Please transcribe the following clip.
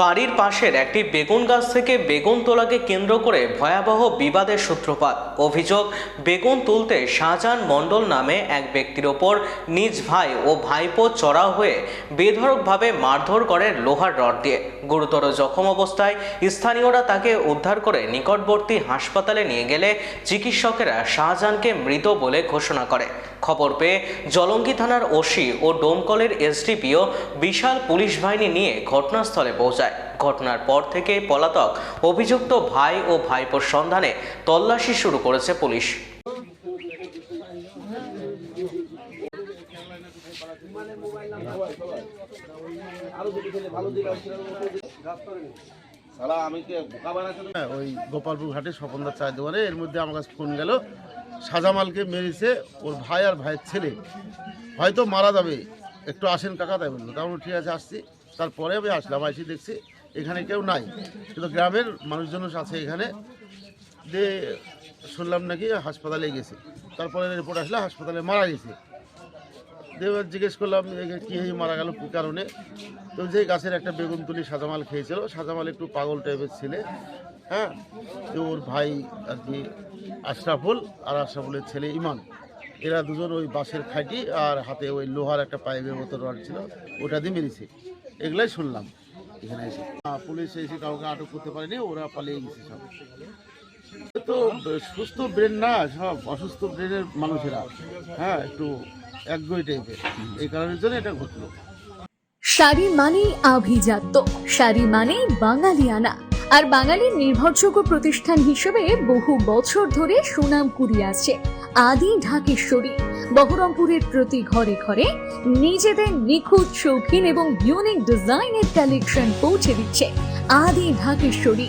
বাড়ির পাশের একটি বেগুন গাছ থেকে বেগুন তোলাকে কেন্দ্র করে ভয়াবহ বিবাদের সূত্রপাত। অভিযোগ, বেগুন তুলতে শাহজাহান মণ্ডল নামে এক ব্যক্তির ওপর নিজ ভাই ও ভাইপো চড়াও হয়ে বেধড়কভাবে মারধর করে লোহার রড দিয়ে। গুরুতর জখম অবস্থায় স্থানীয়রা তাকে উদ্ধার করে নিকটবর্তী হাসপাতালে নিয়ে গেলে চিকিৎসকেরা শাহজাহানকে মৃত বলে ঘোষণা করে। খবর পেয়ে জলঙ্গি থানার ওসি ও ডোমকলের এসডিপিও বিশাল পুলিশ বাহিনী নিয়ে ঘটনাস্থলে পৌঁছায়। ঘটনার পর থেকে পলাতক অভিযুক্ত ভাই ও ভাইপোর সন্ধানে তল্লাশি শুরু করেছে পুলিশ। সালা আমি হ্যাঁ, ওই গোপালপুর ঘাটে স্বপনদার চায়ের দোকানে এর মধ্যে আমার কাছে ফোন গেল সাজামালকে মেরেছে ওর ভাই আর ভাইয়ের ছেলে। হয়তো মারা যাবে একটু আসেন কাকা তাই বলল। তারপর ঠিক আছে আসছি। তারপরে আমি আসলাম আইসি দেখছি এখানে কেউ নাই। কিন্তু গ্রামের মানুষজন আছে এখানে। দিয়ে শুনলাম নাকি হাসপাতালে গেছে। তারপরে রিপোর্ট আসলে হাসপাতালে মারা গেছে। এবার জিজ্ঞেস করলাম কী হয়ে মারা গেল, কী কারণে? তো যে গাছের একটা বেগুন তুলি সাজামাল খেয়েছিল, সাজামাল একটু পাগল টাইপের ছেলে হ্যাঁ? তো ওর ভাই আর কি আশরাফুল আর আশরাফুলের ছেলে ইমান। এরা দুজন ওই বাঁশের খাঁটি আর হাতে ওই লোহার একটা পাইপের মতো রড ছিল, ওটা দিয়ে মেরেছে। এগুলাই শুনলাম এখানে এসে। পুলিশ এসে কাউকে আটক করতে পারেনি, ওরা পালিয়ে গেছে সব। তো সুস্থ ব্রেন না, সব অসুস্থ ব্রেনের মানুষেরা। হ্যাঁ একটু একগুই টাইপের এই কারণের জন্য এটা ঘটলো। শাড়ি মানেই আভিজাত্য। শাড়ি মানেই বাঙালিয়ানা। আর বাঙালির নির্ভরযোগ্য প্রতিষ্ঠান হিসেবে বহু বছর ধরে সুনাম কুড়িয়ে আসছে আদি ঢাকেশ্বরী। বহরমপুরের প্রতি ঘরে ঘরে নিজেদের নিখুঁত শৌখিন এবং ইউনিক ডিজাইনের কালেকশন পৌঁছে দিচ্ছে আদি ঢাকেশ্বরী।